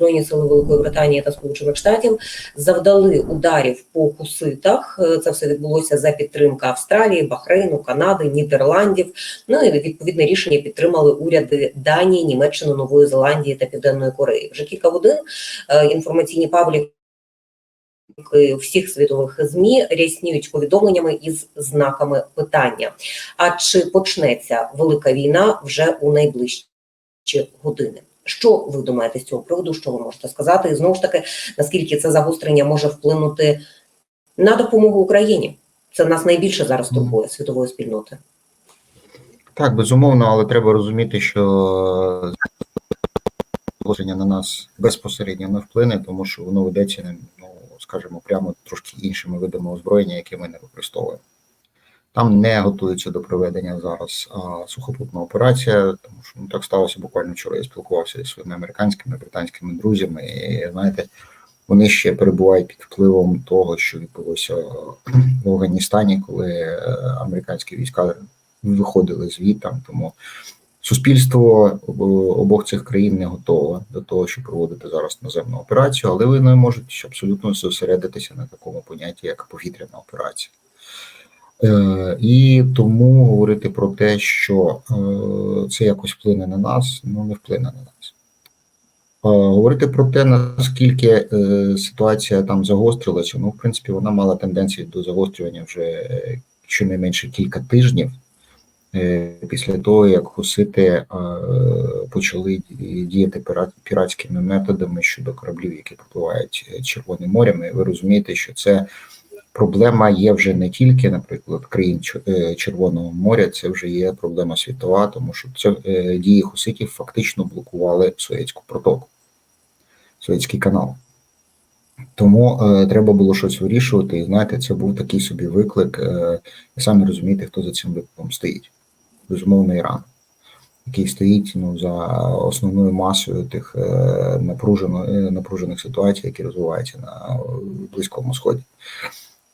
збройні сили Великої Британії та Сполучених Штатів завдали ударів по хуситах. Е, Це все відбулося за підтримки Австралії, Бахрейну, Канади, Нідерландів. Ну і відповідне рішення підтримали уряди Данії, Німеччини, Нової Зеландії та Південної Кореї. Вже кілька годин е, інформаційні пабліки всіх світових змі рясніють повідомленнями із знаками питання. А чи почнеться велика війна вже у найближчі години? Що ви думаєте з цього приводу? Що ви можете сказати? І знову ж таки, наскільки це загострення може вплинути на допомогу Україні? Це нас найбільше зараз турбує світової спільноти. Так, безумовно, але треба розуміти, що положення на нас безпосередньо не вплине, тому що воно ведеться, ну скажімо, прямо трошки іншими видами озброєння, які ми не використовуємо. Там не готується до проведення зараз а, сухопутна операція, тому що ну, так сталося буквально вчора. Я спілкувався зі своїми американськими британськими друзями, і знаєте, вони ще перебувають під впливом того, що відбулося в Афганістані, коли е, американські війська виходили звідтам. Тому суспільство обох цих країн не готове до того, щоб проводити зараз наземну операцію, але вони можуть абсолютно зосередитися на такому понятті, як повітряна операція. Е, І тому говорити про те, що е, це якось вплине на нас, ну не вплине на нас. Е, говорити про те, наскільки ситуація там загострилася, ну, в принципі, вона мала тенденцію до загострювання вже щонайменше кілька тижнів. Після того, як хусити почали діяти піратськими методами щодо кораблів, які пропливають Червоним морем, і ви розумієте, що це проблема є вже не тільки, наприклад, країн е, Червоного моря, це вже є проблема світова, тому що це е, дії хуситів фактично блокували Суецьку протоку, Суецький канал. Тому е, треба було щось вирішувати, і знаєте, це був такий собі виклик. Е, і самі розумієте, хто за цим викликом стоїть. Безумовно, Іран, який стоїть ну, за основною масою тих е, напружено, е, напружених ситуацій, які розвиваються на Близькому Сході.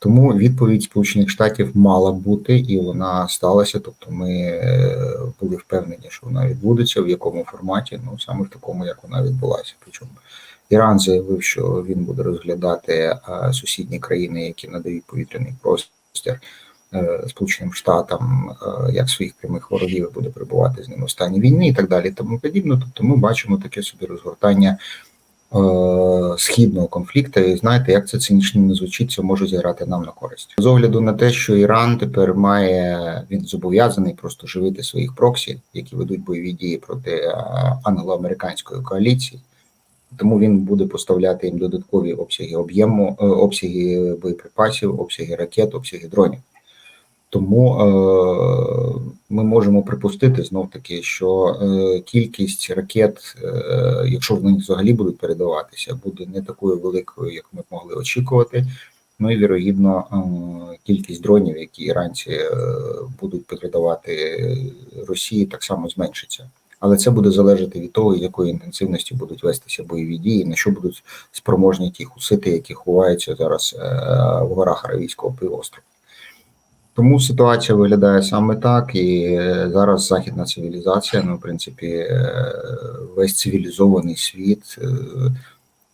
Тому відповідь Сполучених Штатів мала бути, і вона сталася. Тобто, ми е, були впевнені, що вона відбудеться, в якому форматі, ну саме в такому, як вона відбулася. Причому Іран заявив, що він буде розглядати е, сусідні країни, які надають повітряний простір е, Сполученим Штатам, як своїх прямих ворогів буде перебувати з ними в стані війни і так далі. Тому подібно. Тобто, ми бачимо таке собі розгортання. Східного конфлікту, і знаєте, як це цинічно не звучить, це може зіграти нам на користь. З огляду на те, що Іран тепер має він зобов'язаний просто живити своїх проксі, які ведуть бойові дії проти англо-американської коаліції, тому він буде поставляти їм додаткові обсяги об'єму, обсяги боєприпасів, обсяги ракет, обсяги дронів. Тому е, ми можемо припустити знов таки, що е, кількість ракет, е, якщо вони взагалі будуть передаватися, буде не такою великою, як ми могли очікувати. Ну і вірогідно, е, кількість дронів, які іранці будуть передавати Росії, так само зменшиться. Але це буде залежати від того, якої інтенсивності будуть вестися бойові дії, на що будуть спроможні ті хусити, які ховаються зараз в горах Аравійського півострова. Тому ситуація виглядає саме так, і зараз західна цивілізація, ну, в принципі, весь цивілізований світ,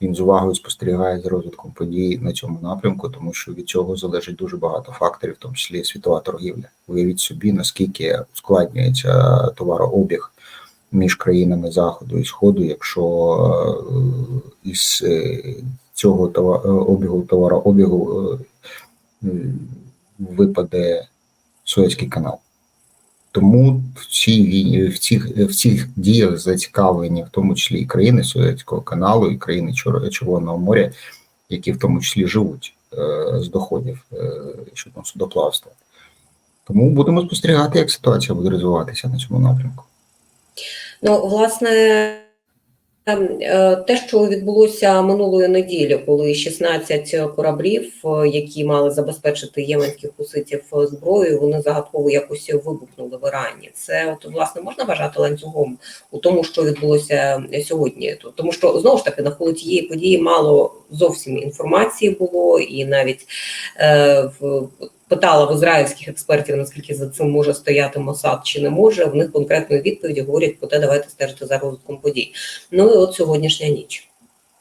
він з увагою спостерігає за розвитком подій на цьому напрямку, тому що від цього залежить дуже багато факторів, в тому числі світова торгівля. Уявіть собі, наскільки ускладнюється товарообіг між країнами Заходу і Сходу, якщо із цього обігу товарообігу випаде Суецький канал. Тому в цій в цих в цих діях зацікавлені, в тому числі і країни Суецького каналу, і країни Червоного моря, які в тому числі живуть е, з доходів е, щодо судоплавства. Тому будемо спостерігати, як ситуація буде розвиватися на цьому напрямку. Ну, власне. Те, що відбулося минулої неділі, коли 16 кораблів, які мали забезпечити єменських хуситів зброєю, вони загадково якось вибухнули в Ірані. Це от власне можна вважати ланцюгом у тому, що відбулося сьогодні. Тому що знову ж таки навколо тієї події мало зовсім інформації було, і навіть е, в питала в ізраїльських експертів, наскільки за цим може стояти Мосад чи не може. В них конкретної відповіді говорять про те, давайте стежити за розвитком подій. Ну і от сьогоднішня ніч.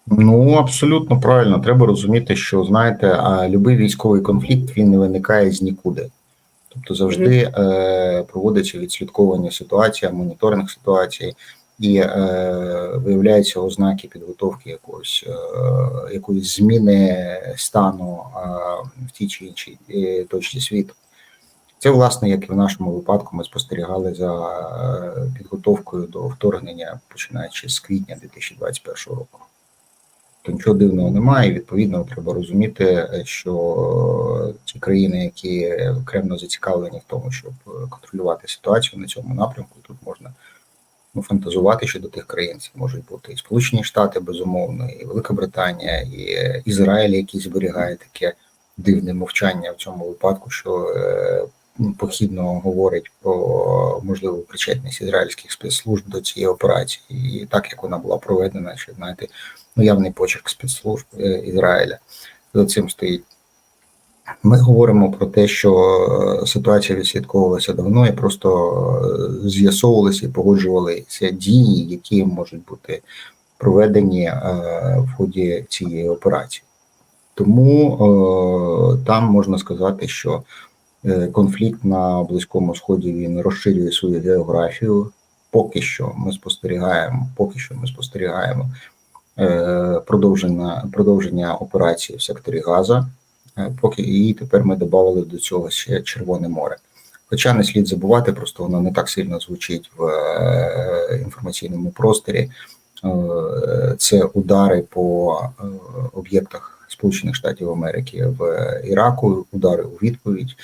Ну, абсолютно правильно. Треба розуміти, що знаєте, будь-який військовий конфлікт він не виникає з нікуди. Тобто завжди е, проводиться відслідковування ситуації, моніторинг ситуації, і е, виявляються ознаки підготовки якогось, е, якоїсь зміни стану е, в тій чи іншій е, точці світу. Це, власне, як і в нашому випадку, ми спостерігали за е, підготовкою до вторгнення, починаючи з квітня 2021 року. То нічого дивного немає. і, Відповідно, треба розуміти, що ті країни, які окремо зацікавлені в тому, щоб е, контролювати ситуацію на цьому напрямку, тут можна ну, фантазувати щодо тих країн. Це можуть бути і Сполучені Штати, безумовно, і Велика Британія, і е, Ізраїль, який зберігає таке дивне мовчання в цьому випадку, що е, ну, похідно говорить про можливу причетність ізраїльських спецслужб до цієї операції, і так як вона була проведена, що знаєте, ну явний почерк спецслужб е, Ізраїля за цим стоїть. Ми говоримо про те, що е, ситуація відслідковувалася давно, і просто е, з'ясовувалися і погоджувалися дії, які можуть бути проведені е, в ході цієї операції. Тому там можна сказати, що конфлікт на Близькому Сході він розширює свою географію. Поки що ми спостерігаємо, поки що ми спостерігаємо продовження, продовження операції в секторі Газа. Е, Поки і тепер ми додали до цього ще Червоне море. Хоча не слід забувати, просто воно не так сильно звучить в е, інформаційному просторі. Е, Це удари по об'єктах Сполучених Штатів Америки в Іраку, удари у відповідь.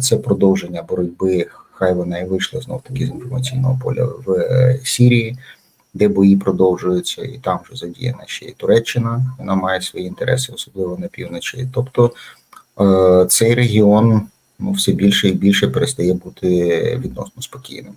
Це продовження боротьби, хай вона і вийшла знов таки з інформаційного поля в Сірії, де бої продовжуються, і там вже задіяна ще і Туреччина. Вона має свої інтереси, особливо на півночі. Тобто е, цей регіон ну, все більше і більше перестає бути відносно спокійним.